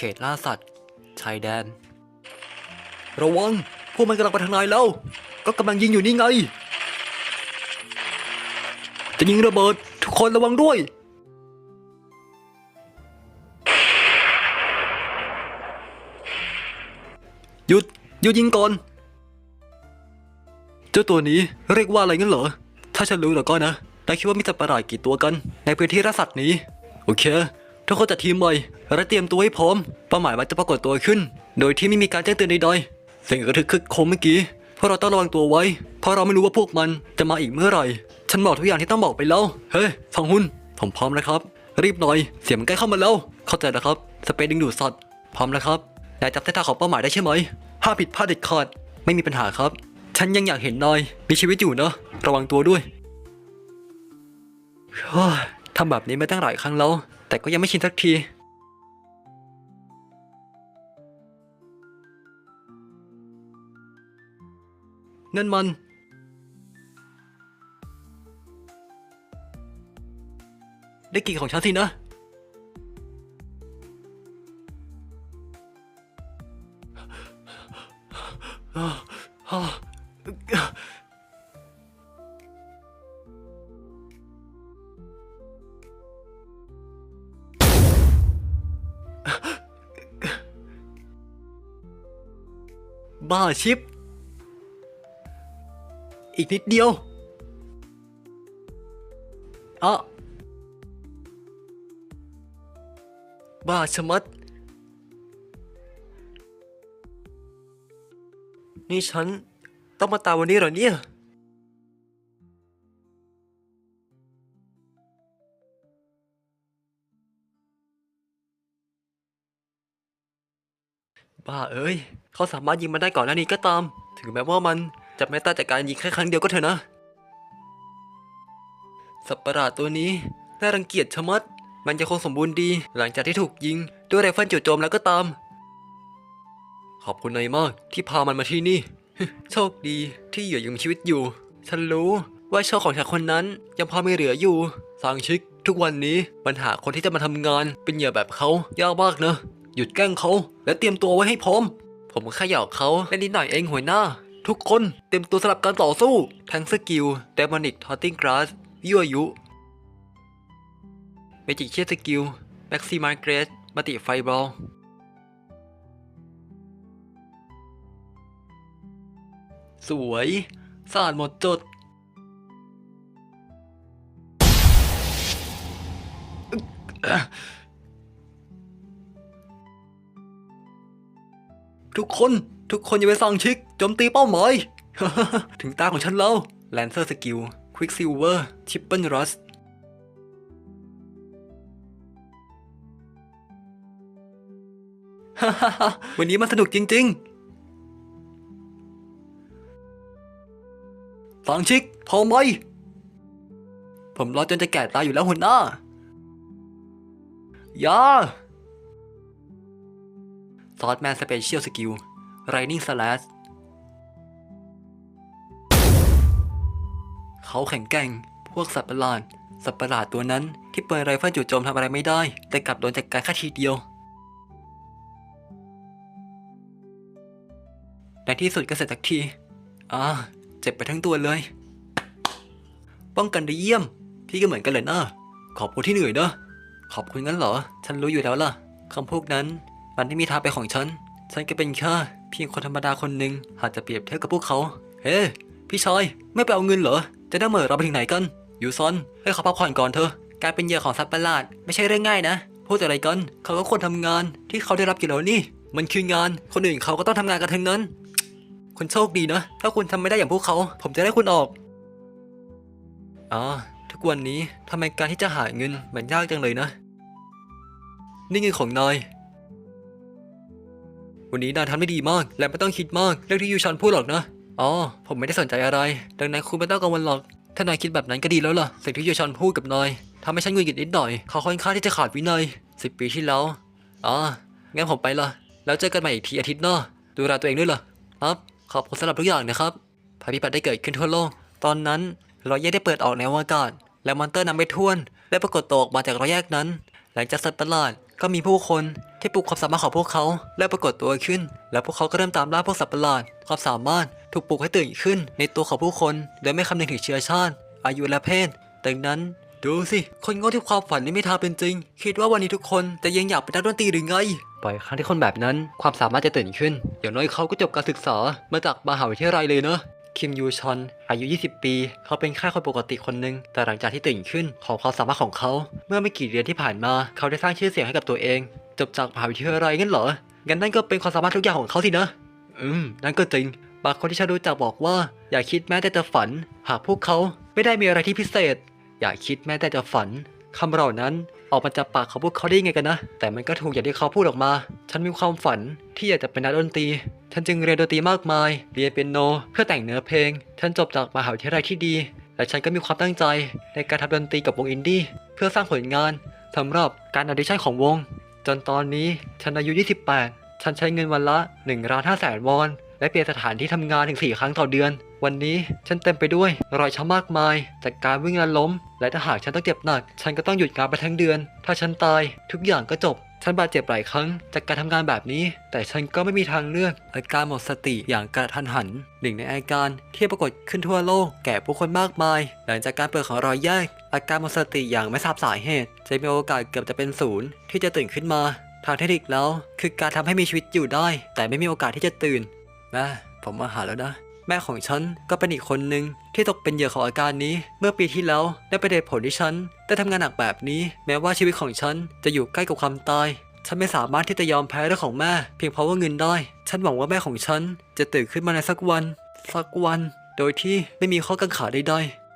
เขตล่าสัตว์ ชายแดน ระวัง พวกมันกำลังไปทางนายแล้ว ก็กำลังยิงอยู่นี่ไง จะยิงระเบิด ทุกคนระวังด้วย หยุด หยุดยิงก่อน เจ้าตัวนี้เรียกว่าอะไรงั้นเหรอ ถ้าฉันรู้แล้วก็นะนายคิดว่ามีสัตว์ประหลาดกี่ตัวกัน ในพื้นที่ราสัตว์นี้ โอเค ทุกคนจัดทีมใหม่และเตรียมตัวให้พร้อม เป้าหมายมันจะปรากฏตัวขึ้น โดยที่ไม่มีการแจ้งเตือนใดๆสิ่งกระทึกคึกโคมเมื่อกี้เพราะเราต้องระวังตัวไว้ เพราะเราไม่รู้ว่าพวกมันจะมาอีกเมื่อไหร่ ฉันบอกทุกอย่างที่ต้องบอกไปแล้ว เฮ้ยฟังหุ่น ผมพร้อมแล้วครับ รีบหน่อย เสียงมันใกล้เข้ามาแล้ว เข้าใจแล้วครับ สเปรย์ดึงดูดสัตว์ พร้อมแล้วครับ นายจับเส้นทางของเป้าหมายได้ใช่ไหมห้าผิดพลาดเด็ดขาด ไม่มีปัญหาครับ ฉันยังอยากเห็นนายมีชีวิตอยู่เนอะ ระวังตัวด้วยเฮ้ยทำแบบนี้มาตั้งหลายครั้งแล้ว แต่ก็ยังไม่ชินสักที นั่นมัน ได้กินของฉันสินะ บ้าชิป อีกนิดเดียวอะบ้าชะมัด นี่ฉันต้องมาตายวันนี้เหรอเนี่ย บ้าเอ้ย เขาสามารถยิงมันได้ก่อนหน้านี้ก็ตาม ถึงแม้ว่ามันจะไม่ต้านจากการยิงแค่ครั้งเดียวก็เถอะนะ สัตว์ประหลาดตัวนี้น่ารังเกียจชะมัด มันยังคงสมบูรณ์ดี หลังจากที่ถูกยิง ด้วยไรเฟิลจู่โจมแล้วก็ตาม ขอบคุณนายมากที่พามันมาที่นี่ โชคดีที่เหยื่อยังมีชีวิตอยู่ ฉันรู้ว่าโชคของฉันคนนั้นยังพอมีเหลืออยู่ สางชิก ทุกวันนี้ปัญหาคนที่จะมาทำงานเป็นเหยื่อแบบเขายากมากเนอะ หยุดแกล้งเขา และเตรียมตัวไว้ให้พร้อม ผมแค่หยอกเขาเล่นนิดหน่อยเองหัวหน้า ทุกคนเตรียมตัวสำหรับการต่อสู้ ทั้งสกิลเดมอนิกทอตติ้งกราสยั่วยุเมจิกเชียสกิลแม็กซิมาเกรสมติไฟบอลสวยสะอาดหมดจด ทุกคนทุกคนอย่าไปสั่งชิกโจมตีเป้าหมายถึงตาของฉันแล้วแลนเซอร์สกิลควิกซิลเวอร์ชิปเปิลรัสวันนี้มันสนุกจริงๆสั่งชิกพอไหม ผมรอจนจะแก่ตายอยู่แล้วหัวหน้าอย่า ซอสแมนสเปเชียลสกิลไรนิ่งสแลสเขาแข็งแกร่ง พวกสัตว์ประหลาด สัตว์ประหลาดตัวนั้นที่เปิดไรเฟิลจู่โจมทำอะไรไม่ได้ แต่กลับโดนจัดการแค่ทีเดียว ในที่สุดก็เสร็จสักทีอ่าเจ็บไปทั้งตัวเลย ป้องกันได้เยี่ยม พี่ก็เหมือนกันเลยนะขอบคุณที่เหนื่อยเนอะขอบคุณงั้นเหรอ ฉันรู้อยู่แล้วล่ะคำพูดนั้น มันไม่มีทางเป็นของฉัน ฉันก็เป็นแค่เพียงคนธรรมดาคนหนึ่งหากจะเปรียบเทียบกับพวกเขา เฮ้ พี่ชาย ไม่ไปเอาเงินเหรอ จะได้เหมื่อเราไปถึงไหนกัน อยู่ซอน ให้เขาพักผ่อนก่อนเถอะ การเป็นเหยื่อของสัตว์ประหลาด ไม่ใช่เรื่องง่ายนะ พูดอะไรกัน เขาก็ควรทำงานที่เขาได้รับอยู่แล้วนี่ มันคืองาน คนอื่นเขาก็ต้องทำงานกันทั้งนั้น คุณโชคดีนะ ถ้าคุณทำไม่ได้อย่างพวกเขา ผมจะได้คุณออกอ๋อทุกวันนี้ทำไมการที่จะหาเงินมันยากจังเลยนะ นี่เงินของนาย วันนี้นายทำได้ดีมาก และไม่ต้องคิดมากเรื่องที่ยูชันพูดหรอกนะ อ๋อ ผมไม่ได้สนใจอะไร ดังนั้นคุณไม่ต้องกังวลหรอก ถ้านายคิดแบบนั้นก็ดีแล้วล่ะ สิ่งที่ยูชันพูดกับนายทำให้ฉันหงุดหงิดนิดหน่อย เขาค่อนข้างที่จะขาดวินัยสิบปีที่แล้ว อ๋อ งั้นผมไปละ แล้วเจอกันใหม่อีกทีอาทิตย์หน้า ดูแลตัวเองด้วยล่ะ ครับ ขอบคุณสำหรับทุกอย่างนะครับ ภัยพิบัติได้เกิดขึ้นทั่วโลก ตอนนั้นรอยแยกได้เปิดออกในอวกาศ และมอนเตอร์นำไปท่วนได้ปรากฏตัวออกมาจากรอยแยกนั้น หลังจากสัตว์ประหลาด ก็มีผู้คนที่ปลุกความสามารถของพวกเขาและปรากฏตัวขึ้น แล้วพวกเขาก็เริ่มตามล่าพวกสัตว์ประหลาด ความสามารถถูกปลุกให้ตื่นขึ้น ในตัวของผู้คนโดยไม่คำนึงถึงเชื้อชาติ อายุและเพศ ดังนั้นดูสิคนโง่ที่ความฝันนี้ไม่ทาเป็นจริง คิดว่าวันนี้ทุกคนจะยังอยากเป็นนักดนตรีหรือไงปล่อยครั้งที่คนแบบนั้นความสามารถจะตื่นขึ้นอย่างน้อยเขาก็จบการศึกษามาจากมหาวิทยาลัยเลยเนอะ คิมยูชอนอายุ 20 ปี เขาเป็นแค่คนปกติคนหนึ่งแต่หลังจากที่ตื่นขึ้นของความสามารถของเขา เมื่อไม่กี่เดือนที่ผ่านมา เขาได้สร้างชื่อเสียงให้กับตัวเอง จบจากมหาวิทยาลัยงั้นเหรองั้นนั่นก็เป็นความสามารถทุกอย่างของเขาสินะ อืม นั่นก็จริง บางคนที่ฉันรู้จักบอกว่า อย่าคิดแม้แต่จะฝัน หากพวกเขาไม่ได้มีอะไรที่พิเศษ อย่าคิดแม้แต่จะฝันคำเหล่านั้นออกมาจากปากของพวกเขาได้ยังไงกันนะ แต่มันก็ถูกอย่างที่เขาพูดออกมา ฉันมีความฝันที่อยากจะเป็นนักดนตรี ฉันจึงเรียนดนตรีมากมาย เรียนเปียโน เพื่อแต่งเนื้อเพลงฉันจบจากมหาวิทยาลัยที่ดี และฉันก็มีความตั้งใจในการทำดนตรีกับวงอินดี้เพื่อสร้างผลงานสำหรับการออดิชั่นของวง จนตอนนี้ฉันอายุ 28 ฉันใช้เงินวันละ1ล้าน5แสนวอน และเปลี่ยนสถานที่ทำงานถึง 4 ครั้งต่อเดือน วันนี้ฉันเต็มไปด้วยรอยช้ำมากมาย จากการวิ่งและล้ม และถ้าหากฉันต้องเจ็บหนัก ฉันก็ต้องหยุดงานไปทั้งเดือน ถ้าฉันตายทุกอย่างก็จบ ฉันบาดเจ็บหลายครั้งจากการทำงานแบบนี้ แต่ฉันก็ไม่มีทางเลือกอาการหมดสติอย่างกระทันหัน หนึ่งในอาการที่ปรากฏขึ้นทั่วโลกแก่ผู้คนมากมาย หลังจากการเปิดของรอยแยก อาการหมดสติอย่างไม่ทราบสาเหตุ จะมีโอกาสเกือบจะเป็นศูนย์ที่จะตื่นขึ้นมา ทางเทคนิคแล้ว คือการทำให้มีชีวิตอยู่ได้ แต่ไม่มีโอกาสที่จะตื่นแม่ผมมาหาแล้วนะ แม่ของฉันก็เป็นอีกคนหนึ่งที่ตกเป็นเหยื่อของอาการนี้ เมื่อปีที่แล้วได้ไปเดทผลที่ฉันได้ทำงานหนักแบบนี้ แม้ว่าชีวิตของฉันจะอยู่ใกล้กับความตาย ฉันไม่สามารถที่จะยอมแพ้เรื่องของแม่ เพียงเพราะว่าเงินได้ ฉันหวังว่าแม่ของฉันจะตื่นขึ้นมาในสักวัน สักวัน โดยที่ไม่มีข้อกังขาใดๆ